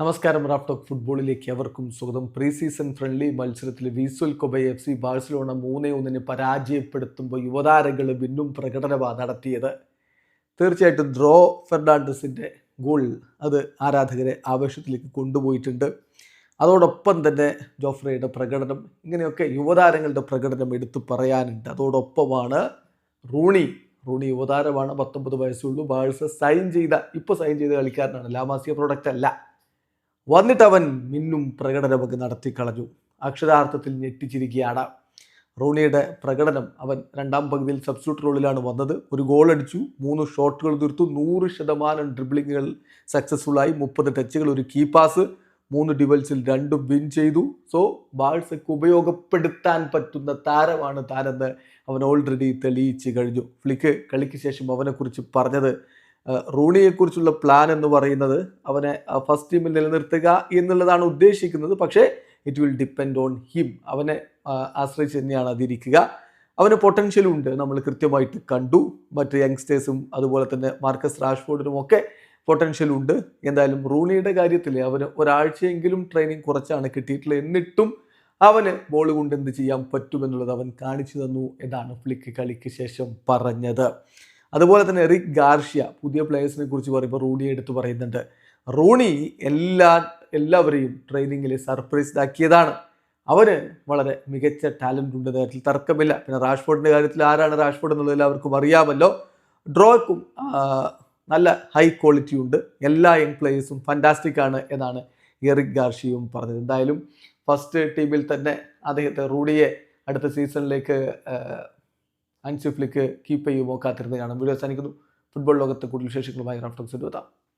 നമസ്കാരം റാപ്ടോക്ക് ഫുട്ബോളിലേക്ക് അവർക്കും സ്വാഗതം. പ്രീ സീസൺ ഫ്രണ്ട്ലി മത്സരത്തിൽ Vissel Kobe F C Barcelona മൂന്നേ ഒന്നിന് പരാജയപ്പെടുത്തുമ്പോൾ യുവതാരങ്ങൾ പിന്നും പ്രകടനമാണ് നടത്തിയത്. തീർച്ചയായിട്ടും ഡ്രോ ഫെർണാണ്ടസിന്റെ ഗോൾ അത് ആരാധകരെ ആവേശത്തിലേക്ക് കൊണ്ടുപോയിട്ടുണ്ട്. അതോടൊപ്പം തന്നെ ജോഫ്രയുടെ പ്രകടനം ഇങ്ങനെയൊക്കെ യുവതാരങ്ങളുടെ പ്രകടനം എടുത്തു പറയാനുണ്ട്. അതോടൊപ്പമാണ് റൂണി റൂണി യുവതാരമാണ് പത്തൊമ്പത് വയസ്സുള്ളൂ ബാഴ്സ സൈൻ ചെയ്ത ഇപ്പോൾ സൈൻ ചെയ്ത കളിക്കാരനാണ്. ലാമാസിയ പ്രൊഡക്റ്റ് അല്ല. വന്നിട്ട് അവൻ മിന്നും പ്രകടനമൊക്കെ നടത്തി കളഞ്ഞു അക്ഷരാർത്ഥത്തിൽ ഞെട്ടിച്ചിരിക്കുകയാണ് റോണിയുടെ പ്രകടനം അവൻ രണ്ടാം പകുതിയിൽ സബ്സ്റ്റിറ്റ്യൂട്ട് റോളിലാണ് വന്നത്. ഒരു ഗോൾ അടിച്ചു മൂന്ന് ഷോട്ടുകൾ തീർത്തു നൂറ് ശതമാനം ഡ്രിബ്ലിങ്ങുകൾ സക്സസ്ഫുള്ളായി മുപ്പത് ടച്ചുകൾ ഒരു കീ പാസ് മൂന്ന് ഡിവൽസിൽ രണ്ടും വിൻ ചെയ്തു. സോ ബാഴ്സയ്ക്ക് ഉപയോഗപ്പെടുത്താൻ പറ്റുന്ന താരമാണ് താരെന്ന് അവൻ ഓൾറെഡി തെളിയിച്ച് കഴിഞ്ഞു. ഫ്ലിക്ക് കളിക്ക് ശേഷം അവനെക്കുറിച്ച് പറഞ്ഞത് റൂണിയെക്കുറിച്ചുള്ള പ്ലാൻ എന്ന് പറയുന്നത് അവനെ ഫസ്റ്റ് ടീമിൽ നിലനിർത്തുക എന്നുള്ളതാണ് ഉദ്ദേശിക്കുന്നത്. പക്ഷേ it will depend on him അവനെ ആശ്രയിച്ച് തന്നെയാണ് അതിരിക്കുക. അവന് പൊട്ടൻഷ്യൽ ഉണ്ട്. നമ്മൾ കൃത്യമായിട്ട് കണ്ടു. മറ്റ് യങ്സ്റ്റേഴ്സും അതുപോലെ തന്നെ മാർക്കസ് റാഷ്ഫോർഡിനും ഒക്കെ പൊട്ടൻഷ്യൽ ഉണ്ട്. എന്തായാലും റൂണിയുടെ കാര്യത്തിൽ അവന് ഒരാഴ്ചയെങ്കിലും ട്രെയിനിങ് കുറച്ചാണ് കിട്ടിയിട്ടുള്ളത്. എന്നിട്ടും അവന് ബോൾ കൊണ്ട് എന്ത് ചെയ്യാൻ പറ്റുമെന്നുള്ളത് അവൻ കാണിച്ചു തന്നു എന്നാണ് ഫ്ലിക്ക് കളിക്ക് ശേഷം പറഞ്ഞത്. അതുപോലെ തന്നെ എറിക് ഗാർഷ്യ പുതിയ പ്ലേയേഴ്സിനെ കുറിച്ച് പറയുമ്പോൾ റൂണി എടുത്ത് പറയുന്നുണ്ട്. റൂണി എല്ലാ എല്ലാവരെയും ട്രെയിനിങ്ങിൽ സർപ്രൈസ്ഡ് ആക്കിയതാണ് അവന് വളരെ മികച്ച ടാലന്റ് ഉണ്ട്. കാര്യത്തിൽ തർക്കമില്ല. പിന്നെ റാഷ്ഫോർഡിന്റെ കാര്യത്തിൽ ആരാണ് റാഷ്ഫോർഡ് എന്നുള്ളത് എല്ലാവർക്കും അറിയാമല്ലോ. ഡ്രോയ്ക്കും നല്ല ഹൈ ക്വാളിറ്റി ഉണ്ട്. എല്ലാ യങ് പ്ലേയേഴ്സും ഫന്റാസ്റ്റിക് ആണ് എന്നാണ് എറിക് ഗാർഷിയും പറഞ്ഞത്. എന്തായാലും ഫസ്റ്റ് ടീമിൽ തന്നെ അദ്ദേഹത്തെ റൂഡിയെ അടുത്ത സീസണിലേക്ക് അൻസിഫ്ലിക്ക് കീപ്പ് ചെയ്യുമോ കാത്തിരുന്ന് കാണാം. വീഡിയോ അവസാനിക്കുന്നു. ഫുട്ബോൾ ലോകത്തെ കൂടുതൽ വിശേഷങ്ങളുമായി റാഫ്റ്റോക്സ് എത്താം